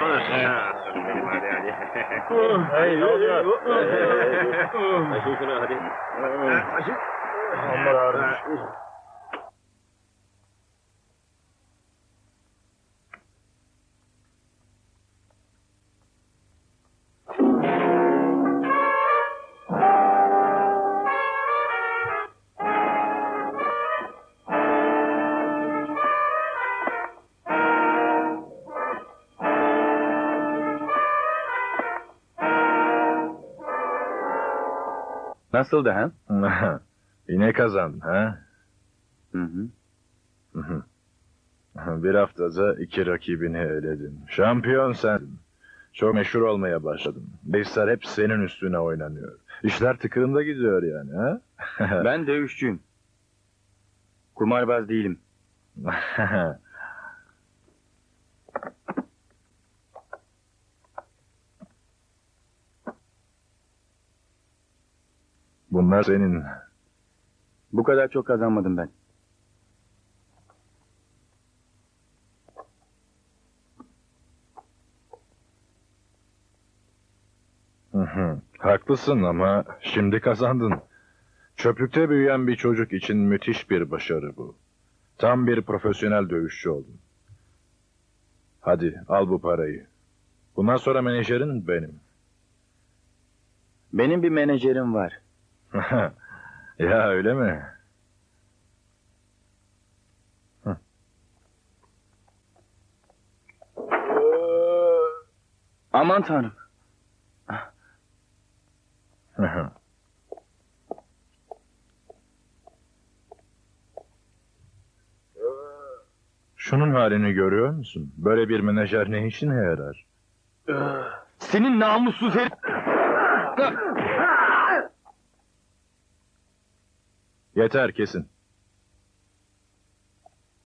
Konuş. Hadi hadi. Hey ne oluyor? Taşı şunu hadi. Aman ağrım. Nasıldı ha? Yine kazandın ha? Hı hı. Bir haftada iki rakibini eledin. Şampiyon sendin. Çok meşhur olmaya başladın. Base'ler hep senin üstüne oynanıyor. İşler tıkırında gidiyor yani ha? Ben dövüşçüyüm. Kumarbaz değilim. Bunlar senin. Bu kadar çok kazanmadım ben. Hı hı. Haklısın ama şimdi kazandın. Çöplükte büyüyen bir çocuk için müthiş bir başarı bu. Tam bir profesyonel dövüşçü oldun. Hadi al bu parayı. Bundan sonra menajerin benim. Benim bir menajerim var. ya öyle mi? Aman tanrım. Şunun halini görüyor musun? Böyle bir menajer ne işine yarar? Senin namussuz herif. Yeter kesin.